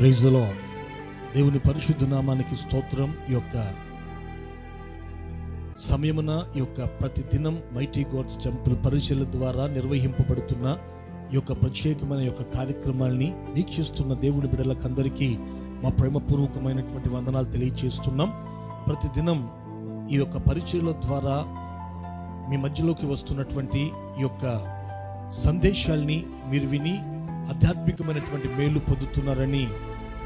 ప్రైజ్లో దేవుని పరిశుద్ధ నామానికి స్తోత్రం. యొక్క సమయమున ఈ యొక్క ప్రతి దినం మైటీ గోడ్స్ టెంపుల్ పరిశీలన ద్వారా నిర్వహింపబడుతున్న ఈ యొక్క ప్రత్యేకమైన యొక్క కార్యక్రమాల్ని వీక్షిస్తున్న దేవుని బిడలకందరికీ మా ప్రేమపూర్వకమైనటువంటి వందనాలు తెలియజేస్తున్నాం ప్రతి దినం ఈ యొక్క పరిచయల ద్వారా మీ మధ్యలోకి వస్తున్నటువంటి ఈ యొక్క సందేశాల్ని మీరు విని ఆధ్యాత్మికమైనటువంటి మేలు పొందుతున్నారని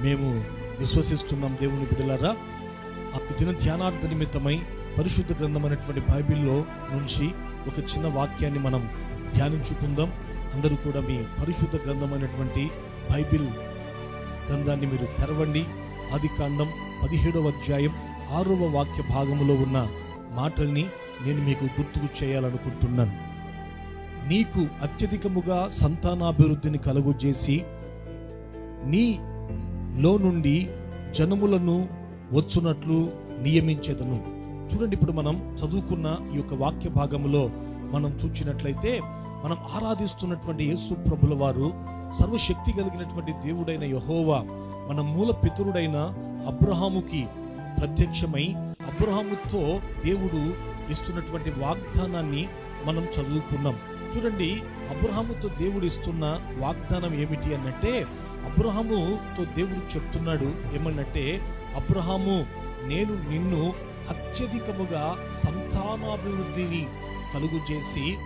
మేము విశ్వసిస్తున్నాం దేవుని బిడ్డలారా. ఆ దిన ధ్యానార్థ నిమిత్తమై పరిశుద్ధ గ్రంథమైనటువంటి బైబిల్లో నుంచి ఒక చిన్న వాక్యాన్ని మనం ధ్యానించుకుందాం. అందరూ కూడా మీ పరిశుద్ధ గ్రంథమైనటువంటి బైబిల్ గ్రంథాన్ని మీరు తెరవండి. ఆది కాండం పదిహేడవ అధ్యాయం ఆరవ వాక్య భాగంలో ఉన్న మాటల్ని నేను మీకు గుర్తుకు చేయాలనుకుంటున్నాను. నీకు అత్యధికముగా సంతానాభివృద్ధిని కలుగజేసి లో నుండి జనములను వచ్చునట్లు నియమించేదను. చూడండి ఇప్పుడు మనం చదువుకున్న ఈ యొక్క వాక్య భాగంలో మనం చూచినట్లయితే మనం ఆరాధిస్తున్నటువంటి యేసు ప్రభుల వారు సర్వశక్తి కలిగినటువంటి దేవుడైన యహోవా మన మూల పితరుడైన అబ్రహాముకి ప్రత్యక్షమై అబ్రహాముతో దేవుడు ఇస్తున్నటువంటి వాగ్దానాన్ని మనం చదువుకున్నాం. చూడండి అబ్రహాముతో దేవుడు ఇస్తున్న వాగ్దానం ఏమిటి అన్నట్టే అబ్రహాముతో దేవుడు చెప్తున్నాడు ఏమన్నంటే అబ్రహాము నేను నిన్ను అత్యధికముగా సంతానాభివృద్ధిని కలుగు చేసి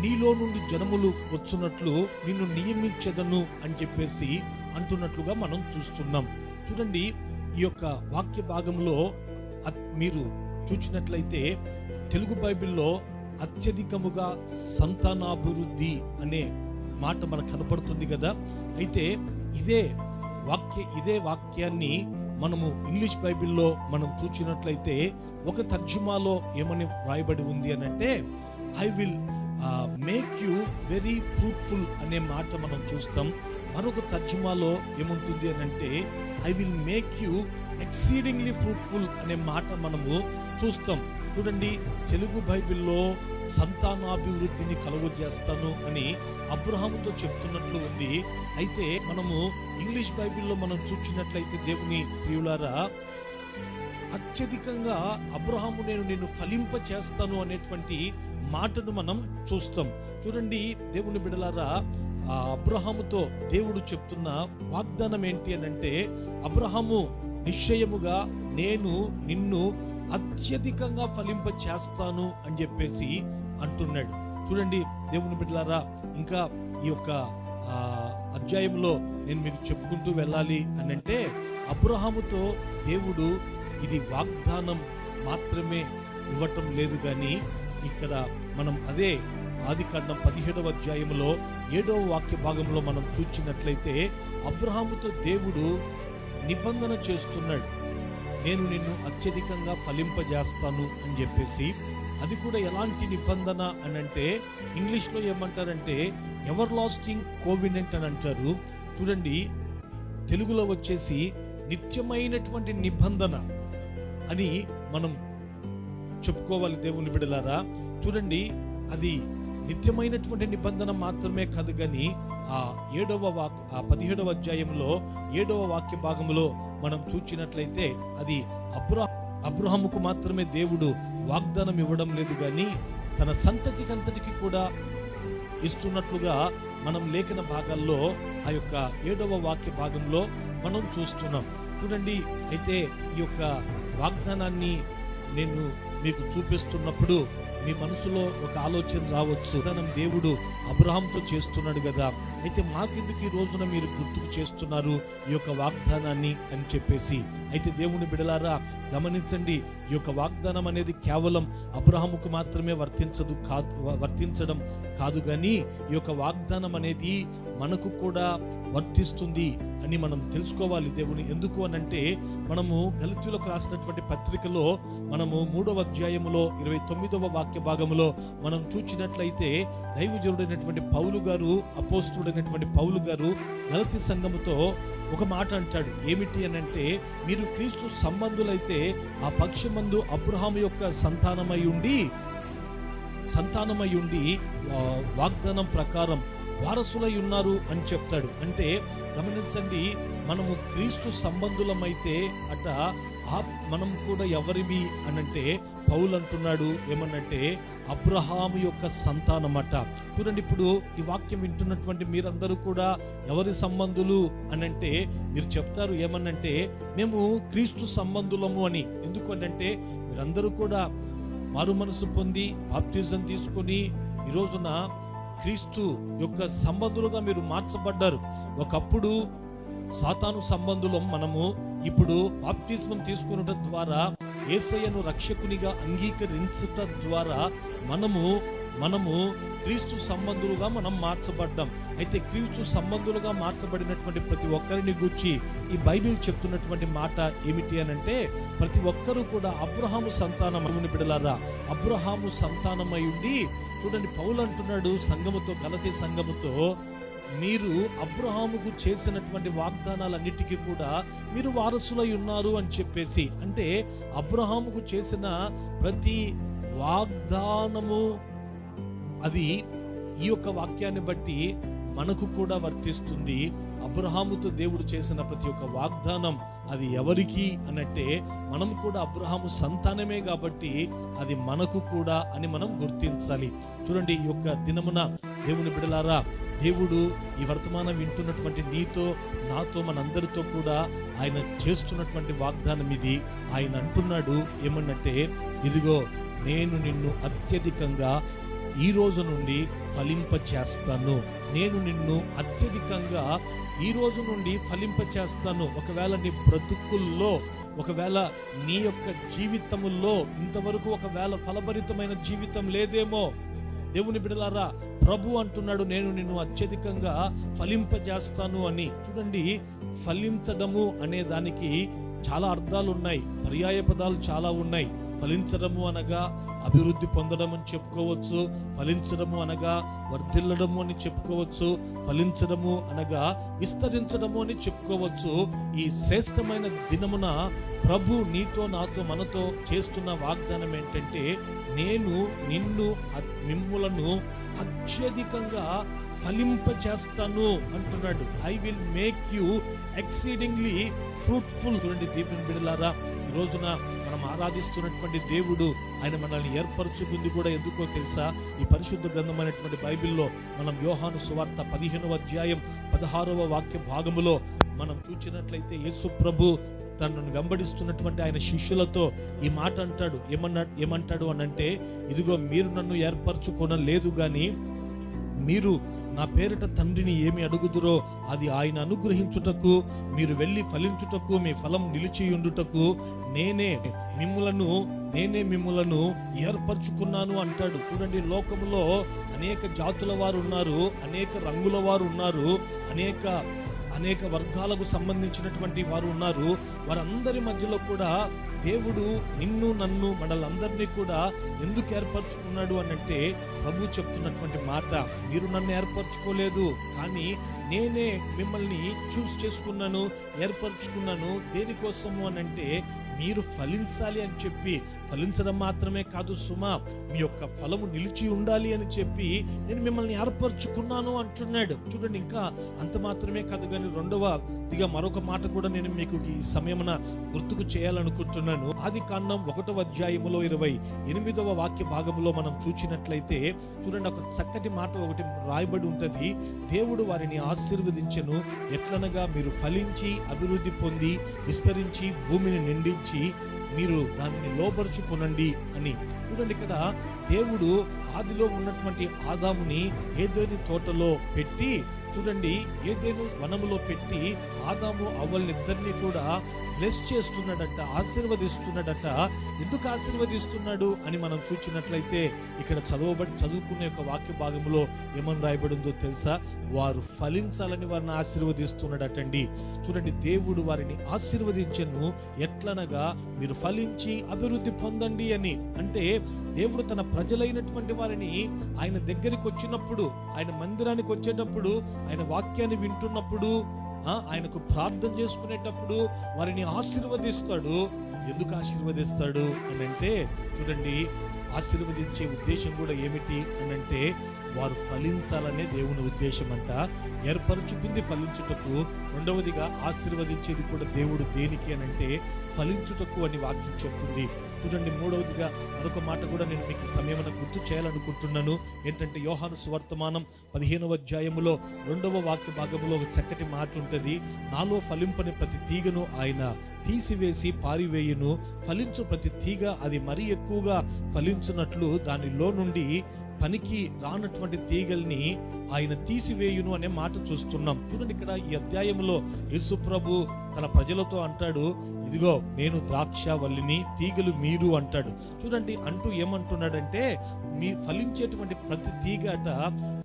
నీలో నుండి జనములు వచ్చున్నట్లు నిన్ను నియమించదను అని చెప్పేసి అంటున్నట్లుగా మనం చూస్తున్నాం. చూడండి ఈ యొక్క వాక్య భాగంలో మీరు చూచినట్లయితే తెలుగు బైబిల్లో అత్యధికముగా సంతానాభివృద్ధి అనే మాట మనకు కనపడుతుంది కదా? అయితే ఇదే వాక్య ఇదే వాక్యాన్ని మనము ఇంగ్లీష్ బైబిల్లో మనం చూచినట్లయితే ఒక తర్జుమాలో ఏమని వ్రాయబడి ఉంది అని అంటే I will make you very fruitful అనే మాట మనం చూస్తాం. మరొక తర్జుమాలో ఏముంటుంది అని అంటే I will make you exceedingly fruitful అనే మాట మనము చూస్తాం. చూడండి తెలుగు బైబిల్లో సంతానాభివృద్ధిని కలుగజేస్తాను అని అబ్రహాముతో చెప్తున్నట్లు ఉంది. అయితే మనము ఇంగ్లీష్ బైబిల్లో మనం చూచినట్లయితే దేవుని ప్రియులారా అత్యధికంగా అబ్రహాము నేను నేను ఫలింప చేస్తాను అనేటువంటి మాటను మనం చూస్తాం. చూడండి దేవుని బిడలారా ఆ అబ్రహాముతో దేవుడు చెప్తున్న వాగ్దానం ఏంటి అని అంటే అబ్రహాము నిశ్చయముగా నేను నిన్ను అత్యధికంగా ఫలింప చేస్తాను అని చెప్పేసి అంటున్నాడు. చూడండి దేవుని బిడ్డలారా ఇంకా ఈ యొక్క అధ్యాయంలో నేను మీకు చెప్పుకుంటూ వెళ్ళాలి అని అంటే అబ్రహాముతో దేవుడు ఇది వాగ్దానం మాత్రమే ఇవ్వటం లేదు కానీ ఇక్కడ మనం అదే ఆది కాండం పదిహేడవ అధ్యాయంలో ఏడవ వాక్య భాగంలో మనం చూచినట్లయితే అబ్రహాముతో దేవుడు నిబంధన చేస్తున్నాడు. నేను నిన్ను అత్యధికంగా ఫలింపజేస్తాను అని చెప్పేసి అది కూడా ఎలాంటి నిబంధన అని అంటే ఇంగ్లీష్లో ఏమంటారంటే ఎవర్ లాస్టింగ్ కోవినెంట్ అని అంటారు. చూడండి తెలుగులో వచ్చేసి నిత్యమైనటువంటి నిబంధన అని మనం చెప్పుకోవాలి దేవుని బిడలారా. చూడండి అది నిత్యమైనటువంటి నిబంధన మాత్రమే కాదు కానీ ఆ ఏడవ వాక్ ఆ పదిహేడవ అధ్యాయంలో ఏడవ వాక్య భాగంలో మనం చూచినట్లయితే అది అబ్రా అబ్రహముకు మాత్రమే దేవుడు వాగ్దానం ఇవ్వడం లేదు కానీ తన సంతతికంతటికి కూడా ఇస్తున్నట్లుగా మనం లేఖన భాగాల్లో ఆ యొక్క ఏడవ వాక్య భాగంలో మనం చూస్తున్నాం. చూడండి అయితే ఈ యొక్క వాగ్దానాన్ని నేను మీకు చూపిస్తున్నప్పుడు మీ మనసులో ఒక ఆలోచన రావచ్చు. మనం దేవుడు అబ్రహాంతో చేస్తున్నాడు కదా. అయితే మాకెందుకు ఈ రోజున మీరు గుర్తుకు చేస్తున్నారు ఈ యొక్క వాగ్దానాన్ని అని చెప్పేసి? అయితే దేవుని బిడలారా గమనించండి. ఈ యొక్క వాగ్దానం అనేది కేవలం అబ్రహాముకు మాత్రమే వర్తించదు కాదు వర్తించడం కాదు కానీ ఈ యొక్క వాగ్దానం అనేది మనకు కూడా వర్తిస్తుంది. అని మనం తెలుసుకోవాలి దేవుని. ఎందుకు అని అంటే మనము గలితులకు రాసినటువంటి పత్రికలో మనము మూడవ అధ్యాయములో ఇరవై తొమ్మిదవ వాక్య భాగంలో మనం చూచినట్లయితే దైవజనుడైనటువంటి పౌలు గారు అపోస్తుడైనటువంటి పౌలు గారు గలతి సంఘముతో ఒక మాట అంటాడు. ఏమిటి అని అంటే మీరు క్రీస్తు సంబంధులైతే ఆ పక్షమందు అబ్రహాం యొక్క సంతానమై ఉండి సంతానమై ఉండి వాగ్దానం ప్రకారం వారసులై ఉన్నారు అని చెప్తాడు. అంటే గమనించండి మనము క్రీస్తు సంబంధులమైతే అట ఆ మనం కూడా ఎవరివి అనంటే పౌలు అంటున్నాడు ఏమనంటే అబ్రహాము యొక్క సంతానమట. చూడండి ఇప్పుడు ఈ వాక్యం వింటున్నటువంటి మీరందరూ కూడా ఎవరి సంబంధులు అనంటే మీరు చెప్తారు ఏమనంటే మేము క్రీస్తు సంబంధులము అని. ఎందుకు అంటే మీరందరూ కూడా మారు మనసు పొంది బాప్తిజం తీసుకొని ఈ రోజున క్రీస్తు యొక్క సంబంధులుగా మీరు మార్చబడ్డారు. ఒకప్పుడు సాతాను సంబంధులం మనము ఇప్పుడు బాప్తిస్మం తీసుకునడం ద్వారా ఏసయ్యను రక్షకునిగా అంగీకరించటం ద్వారా మనము మనము క్రీస్తు సంబంధులుగా మనం మార్చబడ్డాం. అయితే క్రీస్తు సంబంధులుగా మార్చబడినటువంటి ప్రతి ఒక్కరిని గూర్చి ఈ బైబిల్ చెప్తున్నటువంటి మాట ఏమిటి అని అంటే ప్రతి ఒక్కరూ కూడా అబ్రహాము సంతానం బిడలారా. అబ్రహాము సంతానమై ఉండి చూడండి పౌలు అంటున్నాడు సంఘముతో గలతీ సంఘముతో మీరు అబ్రహాముకు చేసినటువంటి వాగ్దానాలన్నిటికీ కూడా మీరు వారసులై ఉన్నారు అని చెప్పేసి. అంటే అబ్రహాముకు చేసిన ప్రతి వాగ్దానము అది ఈ యొక్క వాక్యాన్ని బట్టి మనకు కూడా వర్తిస్తుంది. అబ్రహాముతో దేవుడు చేసిన ప్రతి ఒక్క వాగ్దానం అది ఎవరికి అనంటే మనం కూడా అబ్రహాము సంతానమే కాబట్టి అది మనకు కూడా అని మనం గుర్తించాలి. చూడండి ఈ యొక్క దినమున దేవుని బిడలారా దేవుడు ఈ వర్తమానం వింటున్నటువంటి నీతో నాతో మనందరితో కూడా ఆయన చేస్తున్నటువంటి వాగ్దానం ఇది. ఆయన అంటున్నాడు ఏమన్నంటే ఇదిగో నేను నిన్ను అత్యధికంగా ఈ రోజు నుండి ఫలింప చేస్తాను నేను నిన్ను అత్యధికంగా ఈ రోజు నుండి ఫలింప చేస్తాను ఒకవేళ నీ బ్రతుకుల్లో ఒకవేళ నీ యొక్క జీవితముల్లో ఇంతవరకు ఒకవేళ ఫలభరితమైన జీవితం లేదేమో. దేవుని బిడలారా ప్రభు అంటున్నాడు నేను నిన్ను అత్యధికంగా ఫలింపజేస్తాను అని. చూడండి ఫలించడము అనే దానికి చాలా అర్థాలు ఉన్నాయి పర్యాయ పదాలు చాలా ఉన్నాయి. ఫలించడము అనగా అభివృద్ధి పొందడం అని చెప్పుకోవచ్చు ఫలించడము అనగా వర్ధిల్లడము అని చెప్పుకోవచ్చు ఫలించడము అనగా విస్తరించడము అని చెప్పుకోవచ్చు. ఈ శ్రేష్టమైన దినమున ప్రభు నీతో నాతో మనతో చేస్తున్న వాగ్దానం ఏంటంటే నేను నిన్ను మిమ్ములను అత్యధికంగా ఫలింపజేస్తాను అంటున్నాడు. I will make you exceedingly fruitful చూడండి దీపం బిడలారా ఈ రోజున మనం ఆరాధిస్తున్నటువంటి దేవుడు ఆయన మనల్ని ఏర్పరచుకుంది కూడా ఎందుకో తెలుసా? ఈ పరిశుద్ధ గ్రంథమైనటువంటి బైబిల్లో మనం యోహాను సువార్త పదిహేనవ అధ్యాయం పదహారవ వాక్య భాగములో మనం చూచినట్లయితే యేసు ప్రభు తనను వెంబడిస్తున్నటువంటి ఆయన శిష్యులతో ఈ మాట అంటాడు. ఏమన్నా ఏమంటాడు అని అంటే ఇదిగో మీరు నన్ను ఏర్పరచుకోవడం లేదు కానీ మీరు నా పేరిట తండ్రిని ఏమి అడుగుదురో అది ఆయన అనుగ్రహించుటకు మీరు వెళ్ళి ఫలించుటకు మీ ఫలం నిలిచియుండుటకు నేనే మిమ్ములను నేనే మిమ్ములను ఏర్పరచుకున్నాను అంటాడు. చూడండి లోకంలో అనేక జాతుల వారు ఉన్నారు అనేక రంగుల వారు ఉన్నారు అనేక అనేక వర్గాలకు సంబంధించినటువంటి వారు ఉన్నారు. వారందరి మధ్యలో కూడా దేవుడు నిన్ను నన్ను మనలందరినీ కూడా ఎందుకు ఏర్పరచుకున్నాడు అనంటే ప్రభు చెప్తున్నటువంటి మాట మీరు నన్ను ఏర్పరచుకోలేదు కానీ నేనే మిమ్మల్ని చూస్ చేసుకున్నాను ఏర్పరచుకున్నాను దేనికోసము అని అంటే మీరు ఫలించాలి అని చెప్పి ఫలించడం మాత్రమే కాదు సుమా మీ యొక్క ఫలము నిలిచి ఉండాలి అని చెప్పి నేను మిమ్మల్ని ఏర్పరచుకున్నాను అంటున్నాడు. చూడండి ఇంకా అంత మాత్రమే కాదు కానీ రెండవ కొద్దిగా మరొక మాట కూడా నేను మీకు ఈ సమయమున గుర్తుకు చేయాలనుకుంటున్నాను. ఆది కాండం ఒకటవ అధ్యాయములో ఇరవై ఎనిమిదవ వాక్య భాగంలో మనం చూచినట్లయితే చూడండి ఒక చక్కటి మాట ఒకటి రాయబడి ఉంటుంది. దేవుడు వారిని ఆశీర్వదించను. ఎట్లనగా మీరు ఫలించి అభివృద్ధి పొంది విస్తరించి భూమిని నిండించి మీరు దానిని లోపరుచుకునండి అని. చూడండి ఇక్కడ దేవుడు ఆదిలో ఉన్నటువంటి ఆదాముని ఏదేని తోటలో పెట్టి చూడండి ఏదేను వనములో పెట్టి ఆదాము అవ్వలిద్దరినీ కూడా బ్లెస్ చేస్తున్నాడట ఆశీర్వదిస్తున్నాడట. ఎందుకు ఆశీర్వదిస్తున్నాడు అని మనం చూచినట్లయితే ఇక్కడ చదవబడి చదువుకునే యొక్క వాక్య భాగంలో ఏమని రాయబడిందో తెలుసా? వారు ఫలించాలని వారిని ఆశీర్వదిస్తున్నాడటండి. చూడండి దేవుడు వారిని ఆశీర్వదించను. ఎట్లనగా మీరు ఫలించి అభివృద్ధి పొందండి అని. అంటే దేవుడు తన ప్రజలైనటువంటి వారిని ఆయన దగ్గరికి వచ్చినప్పుడు ఆయన మందిరానికి వచ్చేటప్పుడు ఆయన వాక్యాన్ని వింటున్నప్పుడు ఆయనకు ప్రార్థన చేసుకునేటప్పుడు వారిని ఆశీర్వదిస్తాడు. ఎందుకు ఆశీర్వదిస్తాడు అని అంటే చూడండి ఆశీర్వదించే ఉద్దేశం కూడా ఏమిటి అని అంటే వారు ఫలించాలనే దేవుని ఉద్దేశం అంట ఏర్పరచుకుంది ఫలించుటకు రెండవదిగా ఆశీర్వదించేది కూడా దేవుడు దేనికి అని అంటే ఫలించుటకు అని వాక్యం చెప్తుంది. చూడండి మూడవదిగా మరొక మాట కూడా నేను మీకు సమయం గుర్తు చేయాలనుకుంటున్నాను. ఏంటంటే యోహాను సువర్తమానం పదిహేనవ అధ్యాయములో రెండవ వాక్య భాగంలో ఒక చక్కటి మాట ఉంటుంది. నాలో ఫలింపని ప్రతి తీగను ఆయన తీసివేసి పారివేయును. ఫలించు ప్రతి తీగ అది మరీ ఎక్కువగా ఫలించున్నట్లు దానిలో నుండి పనికి రానటువంటి తీగల్ని ఆయన తీసివేయును అనే మాట చూస్తున్నాం. చూడండి ఇక్కడ ఈ అధ్యాయంలో యేసు ప్రభు తన ప్రజలతో అంటాడు ఇదిగో నేను ద్రాక్ష వల్లిని తీగలు మీరు అంటాడు. చూడండి అంటూ ఏమంటున్నాడంటే మీ ఫలించేటువంటి ప్రతి తీగట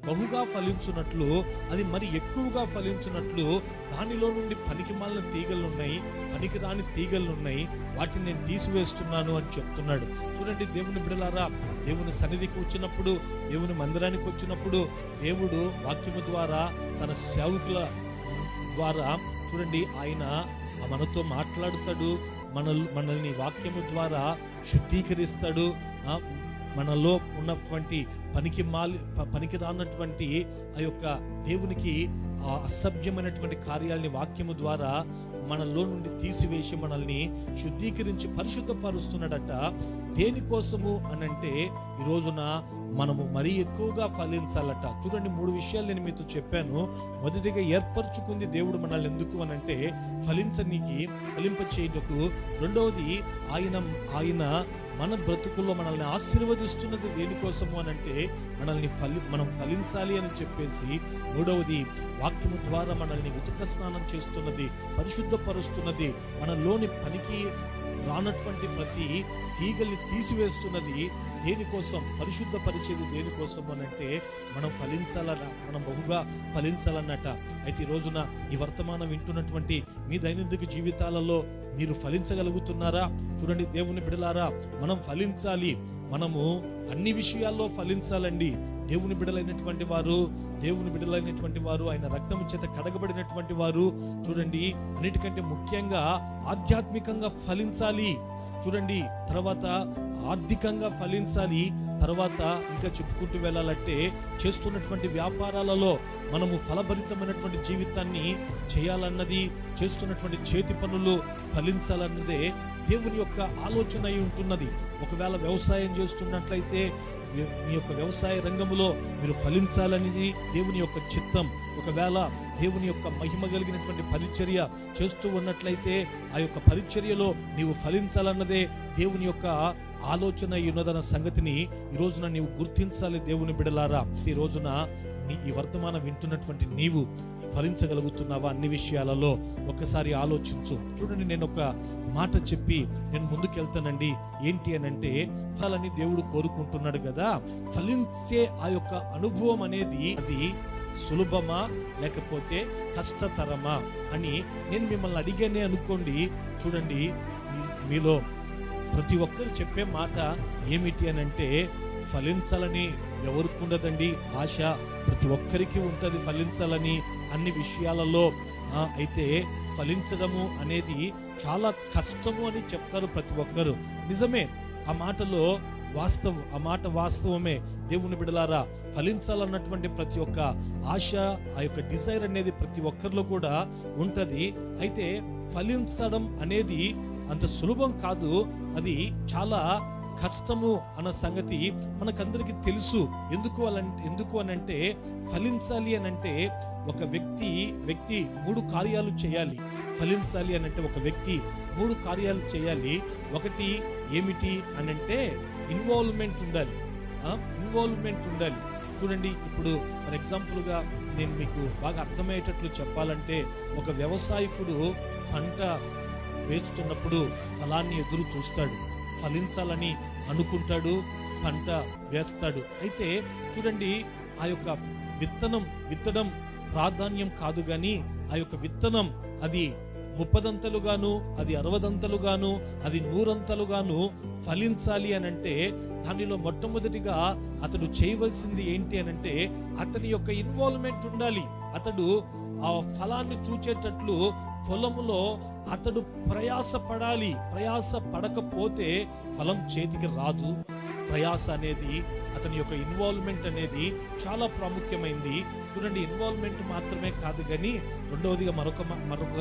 బహుగా ఫలించున్నట్లు అది మరి ఎక్కువగా ఫలించున్నట్లు దానిలో నుండి పనికి మాలిన తీగలు ఉన్నాయి పనికి రాని తీగలు ఉన్నాయి వాటిని నేను తీసివేస్తున్నాను అని చెప్తున్నాడు. చూడండి దేవుని బిడలారా దేవుని సన్నిధికి వచ్చినప్పుడు దేవుని మందిరానికి వచ్చినప్పుడు దేవుడు వాక్యము ద్వారా తన సేవకుల ద్వారా చూడండి ఆయన మనతో మాట్లాడుతాడు మన మనల్ని వాక్యము ద్వారా శుద్ధీకరిస్తాడు మనలో ఉన్నటువంటి పనికి మాలి పనికి రానటువంటి ఆ యొక్క దేవునికి అసభ్యమైనటువంటి కార్యాలని వాక్యము ద్వారా మనలో నుండి తీసివేసి మనల్ని శుద్ధీకరించి పరిశుద్ధపరుస్తున్నాడట. దేనికోసము అనంటే ఈ రోజున మనము మరీ ఎక్కువగా ఫలించాలట. చూడండి మూడు విషయాలు నేను మీతో చెప్పాను. మొదటిగా ఏర్పరచుకుంది దేవుడు మనల్ని ఎందుకు అనంటే ఫలించనీకి ఫలింప చేయుటకు రెండవది ఆయన ఆయన మన బ్రతుకుల్లో మనల్ని ఆశీర్వదిస్తున్నది దేనికోసము అని అంటే మనల్ని ఫలి మనం ఫలించాలి అని చెప్పేసి. మూడవది వాక్యము ద్వారా మనల్ని ఉతుక స్నానం చేస్తున్నది పరిశుద్ధ పరిశుద్ధపరుస్తున్నది మనలోని పనికి రానటువంటి ప్రతి తీగల్ని తీసివేస్తున్నది దేనికోసం? పరిశుద్ధపరిచేది దేనికోసం అంటే మనం ఫలించాలన్న మనం బహుగా ఫలించాలన్నట. అయితే ఈ రోజున ఈ వర్తమానం వింటున్నటువంటి మీ దైనందిక జీవితాలలో మీరు ఫలించగలుగుతున్నారా? చూడండి దేవుని బిడలారా మనం ఫలించాలి. మనము అన్ని విషయాల్లో ఫలించాలండి. దేవుని బిడలైనటువంటి వారు దేవుని బిడలైనటువంటి వారు ఆయన రక్తము చేత కడగబడినటువంటి వారు చూడండి అన్నిటికంటే ముఖ్యంగా ఆధ్యాత్మికంగా ఫలించాలి. చూడండి తర్వాత ఆర్థికంగా ఫలించాలి తర్వాత ఇంకా చెప్పుకుంటూ వెళ్ళాలంటే చేస్తున్నటువంటి వ్యాపారాలలో మనము ఫలభరితమైనటువంటి జీవితాన్ని చేయాలన్నది చేస్తున్నటువంటి చేతి పనులు ఫలించాలన్నదే దేవుని యొక్క ఆలోచన అయి ఉంటున్నది. ఒకవేళ వ్యవసాయం చేస్తున్నట్లయితే మీ- యొక్క వ్యవసాయ రంగంలో మీరు ఫలించాలనేది దేవుని యొక్క చిత్తం. ఒకవేళ దేవుని యొక్క మహిమ కలిగినటువంటి పరిచర్య చేస్తూ ఉన్నట్లయితే ఆ యొక్క పరిచర్యలో నీవు ఫలించాలన్నదే దేవుని యొక్క ఆలోచన ఉన్నదన్న సంగతిని ఈ రోజున నీవు గుర్తించాలి దేవుని బిడలారా. ఈ రోజున నీ ఈ వర్తమానం వింటున్నటువంటి నీవు ఫలించగలుగుతున్నావా అన్ని విషయాలలో? ఒక్కసారి ఆలోచించు. చూడండి నేను ఒక మాట చెప్పి నేను ముందుకెళ్తానండి. ఏంటి అని అంటే ఫలాన్ని దేవుడు కోరుకుంటున్నాడు కదా. ఫలించే ఆ యొక్క అనుభవం అనేది అది సులభమా? లేకపోతే కష్టతరమా? అని నేను మిమ్మల్ని అడిగానే అనుకోండి. చూడండి మీలో ప్రతి ఒక్కరు చెప్పే మాట ఏమిటి అని అంటే ఫలించాలని ఎవరికి ఉండదండి? ఆశ ప్రతి ఒక్కరికి ఉంటుంది ఫలించాలని. అన్ని విషయాలలో అయితే ఫలించడము అనేది చాలా కష్టము అని చెప్తారు ప్రతి ఒక్కరు. నిజమే ఆ మాటలో వాస్తవం ఆ మాట వాస్తవమే. దేవుని బిడలారా ఫలించాలన్నటువంటి ప్రతి ఒక్క ఆశ ఆ యొక్క డిజైర్ అనేది ప్రతి ఒక్కరిలో కూడా ఉంటుంది. అయితే ఫలించడం అనేది అంత సులభం కాదు. అది చాలా కష్టము అన్న సంగతి మనకందరికీ తెలుసు. ఎందుకు అలా ఎందుకు అనంటే ఫలించాలి అనంటే ఒక వ్యక్తి వ్యక్తి మూడు కార్యాలు చేయాలి ఫలించాలి అనంటే ఒక వ్యక్తి మూడు కార్యాలు చేయాలి. ఒకటి ఏమిటి అనంటే ఇన్వాల్వ్మెంట్ ఉండాలి. ఇన్వాల్వ్మెంట్ ఉండాలి. చూడండి ఇప్పుడు ఫర్ ఎగ్జాంపుల్గా నేను మీకు బాగా అర్థమయ్యేటట్లు చెప్పాలంటే ఒక వ్యవసాయకుడు పంట వేస్తున్నప్పుడు ఫలాన్ని ఎదురు చూస్తాడు ఫలించాలని అనుకుంటాడు పంట వేస్తాడు. అయితే చూడండి ఆ యొక్క విత్తనం విత్తడం ప్రాధాన్యం కాదు కానీ ఆ యొక్క విత్తనం అది ముప్పదంతలుగాను అది అరవదంతలుగాను అది నూరంతలుగాను ఫలించాలి అని అంటే దానిలో మొట్టమొదటిగా అతడు చేయవలసింది ఏంటి అని అంటే అతని యొక్క ఇన్వాల్వ్మెంట్ ఉండాలి. అతడు ఆ ఫలాన్ని చూచేటట్లు పొలములో అతడు ప్రయాస పడాలి ప్రయాస పడకపోతే ఫలం చేతికి రాదు. ప్రయాస అనేది అతని యొక్క ఇన్వాల్వ్మెంట్ అనేది చాలా ప్రాముఖ్యమైంది. చూడండి ఇన్వాల్వ్మెంట్ మాత్రమే కాదు కానీ రెండవదిగా మరొక మరొక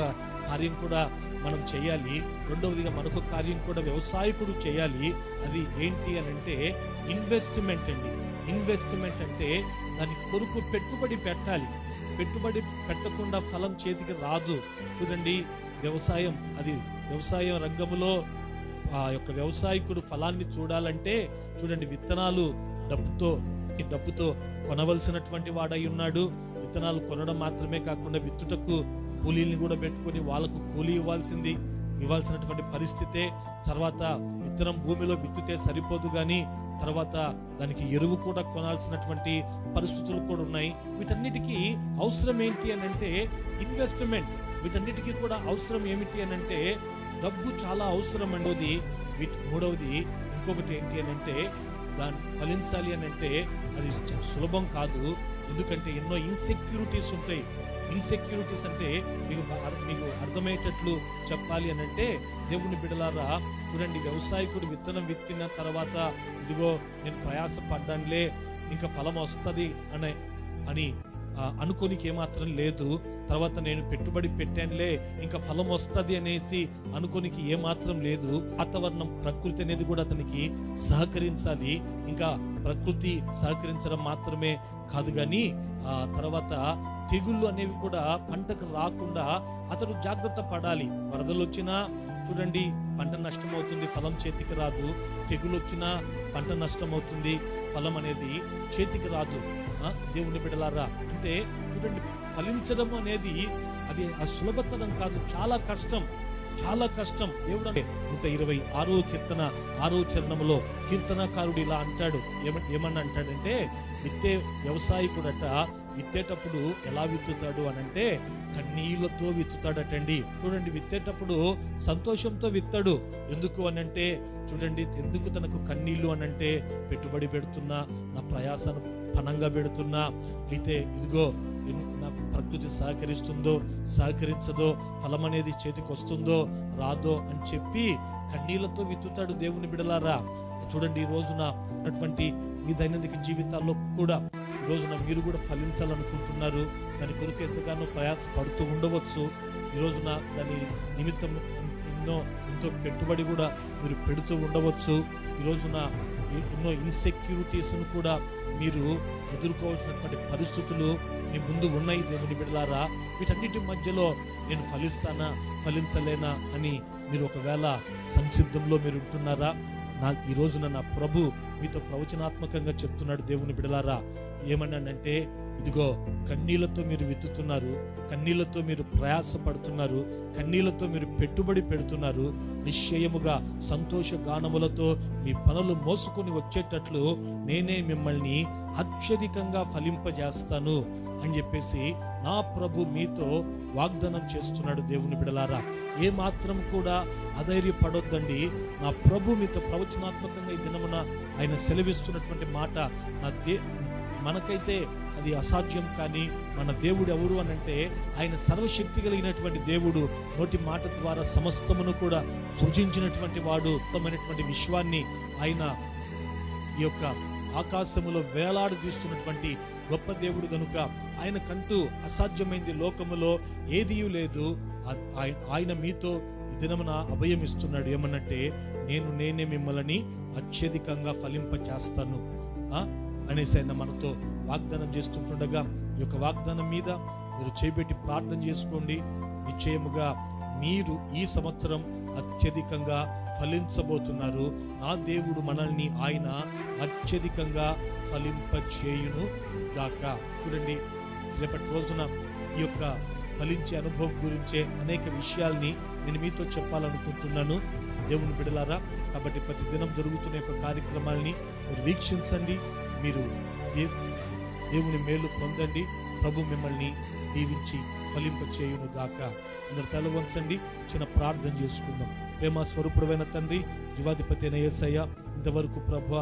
కార్యం కూడా మనం చేయాలి. రెండవదిగా మరొక కార్యం కూడా వ్యవసాయకుడు చేయాలి. అది ఏంటి అని అంటే ఇన్వెస్ట్మెంట్ అండి. ఇన్వెస్ట్మెంట్ అంటే దాని కొరకు పెట్టుబడి పెట్టాలి. పెట్టుబడి పెట్టకుండా ఫలం చేతికి రాదు. చూడండి వ్యవసాయం అది వ్యవసాయ రంగంలో ఆ యొక్క వ్యవసాయకుడు ఫలాన్ని చూడాలంటే చూడండి విత్తనాలు డబ్బుతో డబ్బుతో కొనవలసినటువంటి వాడై ఉన్నాడు. విత్తనాలు కొనడం మాత్రమే కాకుండా విత్తుటకు కూలీల్ని కూడా పెట్టుకొని వాళ్ళకు కూలీ ఇవ్వాల్సింది ఇవ్వాల్సినటువంటి పరిస్థితే తర్వాత విత్తనం భూమిలో విత్తుతే సరిపోదు కానీ తర్వాత దానికి ఎరువు కూడా కొనాల్సినటువంటి పరిస్థితులు కూడా ఉన్నాయి. వీటన్నిటికీ అవసరం ఏంటి అని అంటే ఇన్వెస్ట్మెంట్ వీటన్నిటికీ కూడా అవసరం ఏమిటి అని అంటే డబ్బు చాలా అవసరం అండి వీటి మూడవది ఇంకొకటి ఏంటి అని అంటే దాన్ని ఫలించాలి అని అంటే అది సులభం కాదు. ఎందుకంటే ఎన్నో ఇన్సెక్యూరిటీస్ ఉంటాయి. ఇన్సెక్యూరిటీస్ అంటే మీకు మీకు అర్థమయ్యేటట్లు చెప్పాలి అని అంటే దేవుని బిడలారా చూడండి వ్యవసాయకుడు విత్తనం విత్తిన తర్వాత ఇదిగో నేను ప్రయాస పడ్డానులే ఇంకా ఫలం వస్తుంది అనే అని అనుకోనికి ఏమాత్రం లేదు. తర్వాత నేను పెట్టుబడి పెట్టానులే ఇంకా ఫలం వస్తుంది అనేసి అనుకోనికి ఏమాత్రం లేదు. వాతావరణం ప్రకృతి అనేది కూడా అతనికి సహకరించాలి. ఇంకా ప్రకృతి సహకరించడం మాత్రమే కాదు కానీ ఆ తర్వాత తెగుళ్ళు అనేవి కూడా పంటకు రాకుండా అతడు జాగ్రత్త పడాలి. వరదలు వచ్చినా చూడండి పంట నష్టమవుతుంది ఫలం చేతికి రాదు. తెగులు వచ్చినా పంట నష్టమవుతుంది ఫలం అనేది చేతికి రాదు. దేవుని బిడలారా అంటే చూడండి ఫలించడం అనేది అది ఆ సులభతరం కాదు చాలా కష్టం చాలా కష్టం. దేవుడు అంటే నూట ఇరవై ఆరో కీర్తన ఆరో చరణంలో కీర్తనకారుడు ఇలా అంటాడు. ఏమ ఏమని అంటాడంటే విత్తే వ్యవసాయకుడట విత్తేటప్పుడు ఎలా విత్తుతాడు అని అంటే కన్నీళ్ళతో విత్తుతాడటండి. చూడండి విత్తేటప్పుడు సంతోషంతో విత్తాడు. ఎందుకు అని అంటే చూడండి ఎందుకు తనకు కన్నీళ్ళు అని అంటే పెట్టుబడి పెడుతున్నా నా ప్రయాసను పనంగా పెడుతున్నా. అయితే ఇదిగో నా ప్రకృతి సహకరిస్తుందో సహకరించదో ఫలం అనేది చేతికి వస్తుందో రాదో అని చెప్పి కన్నీళ్ళతో విత్తుతాడు దేవుని బిడలారా. చూడండి ఈ రోజున ఉన్నటువంటి మీ దైనందిక జీవితాల్లో కూడా ఈ రోజున మీరు కూడా ఫలించాలనుకుంటున్నారు. దాని కొరకు ఎంతగానో ప్రయాస పడుతూ ఉండవచ్చు. ఈ రోజున దాని నిమిత్తం ఎన్నో ఎంతో పెట్టుబడి కూడా మీరు పెడుతూ ఉండవచ్చు. ఈ రోజున ఎన్నో ఇన్సెక్యూరిటీస్ను కూడా మీరు ఎదుర్కోవాల్సినటువంటి పరిస్థితులు మీ ముందు ఉన్నాయి దేవుని బిడ్డలారా. వీటన్నిటి మధ్యలో నేను ఫలిస్తానా ఫలించలేనా అని మీరు ఒకవేళ సంసిద్ధంలో మీరు ఉంటున్నారా? నా ఈ రోజున నా ప్రభు మీతో ప్రవచనాత్మకంగా చెప్తున్నాడు దేవుని బిడలారా. ఏమన్నానంటే ఇదిగో కన్నీళ్ళతో మీరు విత్తుతున్నారు కన్నీళ్ళతో మీరు ప్రయాస పడుతున్నారు కన్నీళ్ళతో మీరు పెట్టుబడి పెడుతున్నారు. నిశ్చయముగా సంతోష గానములతో మీ పనులు మోసుకొని వచ్చేటట్లు నేనే మిమ్మల్ని అత్యధికంగా ఫలింపజేస్తాను అని చెప్పేసి నా ప్రభు మీతో వాగ్దానం చేస్తున్నాడు దేవుని బిడలారా. ఏ మాత్రం కూడా అధైర్యపడొద్దండి. నా ప్రభు మీతో ప్రవచనాత్మకంగా ఈ దినమున ఆయన సెలవిస్తున్నటువంటి మాట నా దే మనకైతే అది అసాధ్యం కానీ మన దేవుడు ఎవరు అని అంటే ఆయన సర్వశక్తి కలిగినటువంటి దేవుడు నోటి మాట ద్వారా సమస్తమును కూడా సృజించినటువంటి వాడు ఉత్తమైనటువంటి విశ్వాన్ని ఆయన ఈ యొక్క ఆకాశములో వేలాడు తీస్తున్నటువంటి గొప్ప దేవుడు గనుక ఆయన కంటూ అసాధ్యమైంది లోకములో ఏదీ లేదు. ఆయ- ఆయన మీతో ఈ దినమున అభయమిస్తున్నాడు ఏమనంటే నేను నేనే మిమ్మల్ని అత్యధికంగా ఫలింప చేస్తాను అనేసి ఆయన మనతో వాగ్దానం చేస్తుంటుండగా ఈ యొక్క వాగ్దానం మీద మీరు చేపెట్టి ప్రార్థన చేసుకోండి. నిశ్చయముగా మీరు ఈ సంవత్సరం అత్యధికంగా ఫలించబోతున్నారు. నా దేవుడు మనల్ని ఆయన అత్యధికంగా ఫలింపచేయును గాక. చూడండి రేపటి రోజున ఈ యొక్క ఫలించే అనుభవం గురించే అనేక విషయాల్ని నేను మీతో చెప్పాలనుకుంటున్నాను. దేవుని బిడలారా కాబట్టి ప్రతి దినం జరుగుతున్న యొక్క కార్యక్రమాల్ని మీరు వీక్షించండి. మీరు దేవుని మేలు పొందండి. ప్రభు మిమ్మల్ని దీవించి ఫలింప చేయును గాక. అందరు తల వంచండి చిన్న ప్రార్థన చేసుకుందాం. ప్రేమ స్వరూపుడమైన తండ్రి జీవాధిపతి అయిన యేసయ్య ఇంతవరకు ప్రభు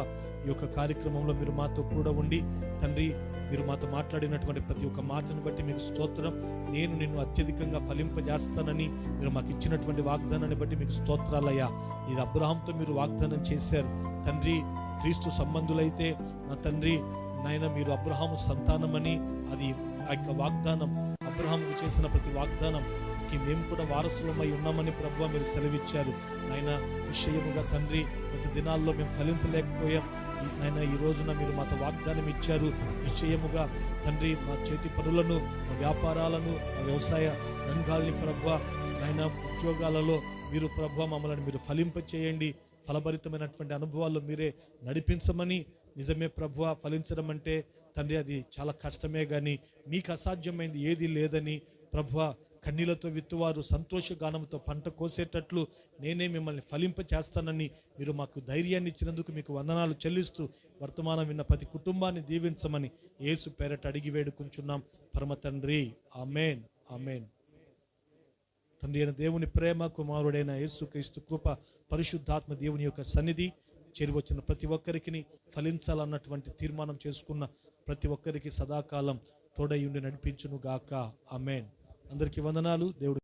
ఈ యొక్క కార్యక్రమంలో మీరు మాతో కూడా ఉండి తండ్రి మీరు మాతో మాట్లాడినటువంటి ప్రతి ఒక్క మాటను బట్టి మీకు స్తోత్రం. నేను నిన్ను అత్యధికంగా ఫలింపజేస్తానని మీరు మాకు ఇచ్చినటువంటి వాగ్దానాన్ని బట్టి మీకు స్తోత్రాలయ్యా. ఇది అబ్రహాంతో మీరు వాగ్దానం చేశారు. తండ్రి క్రీస్తు సంబంధులైతే నా తండ్రి నాయన మీరు అబ్రహాము సంతానమని అది ఆ యొక్క వాగ్దానం అబ్రహాంకు చేసిన ప్రతి వాగ్దానంకి మేము కూడా వారసులమై ఉన్నామని ప్రభు మీరు సెలవిచ్చారు. నాయన విషయముగా తండ్రి ప్రతి దినాల్లో మేము ఫలించలేకపోయాం. ఆయన నాయన ఈ రోజున మీరు మాతో వాగ్దానం ఇచ్చారు. నిశ్చయముగా తండ్రి మా చేతి పనులను మా వ్యాపారాలను మా వ్యవసాయ రంగాల్ని ప్రభు నాయన ఉద్యోగాలలో మీరు ప్రభు మమ్మల్ని మీరు ఫలింప చేయండి ఫలభరితమైనటువంటి అనుభవాల్లో మీరే నడిపించమని నిజమే ప్రభు ఫలించడం అంటే తండ్రి అది చాలా కష్టమే కానీ మీకు అసాధ్యమైంది ఏది లేదని ప్రభు కన్నీలతో విత్తువారు సంతోష గానంతో పంట కోసేటట్లు నేనే మిమ్మల్ని ఫలింప చేస్తానని మీరు మాకు ధైర్యాన్ని ఇచ్చినందుకు మీకు వందనాలు చెల్లిస్తూ వర్తమానం విన్న ప్రతి కుటుంబాన్ని దీవించమని యేసు పేరట అడిగి వేడుకుంటున్నాం పరమ తండ్రి ఆమెన్ ఆమెన్. తండ్రి అయిన దేవుని ప్రేమ కుమారుడైన యేసు క్రీస్తు కృప పరిశుద్ధాత్మ దేవుని యొక్క సన్నిధి చేరువచ్చిన ప్రతి ఒక్కరికి ఫలించాలన్నటువంటి తీర్మానం చేసుకున్న ప్రతి ఒక్కరికి సదాకాలం తోడై ఉండి నడిపించును గాక అమేన్ అందరికీ వందనాలు. దేవుడు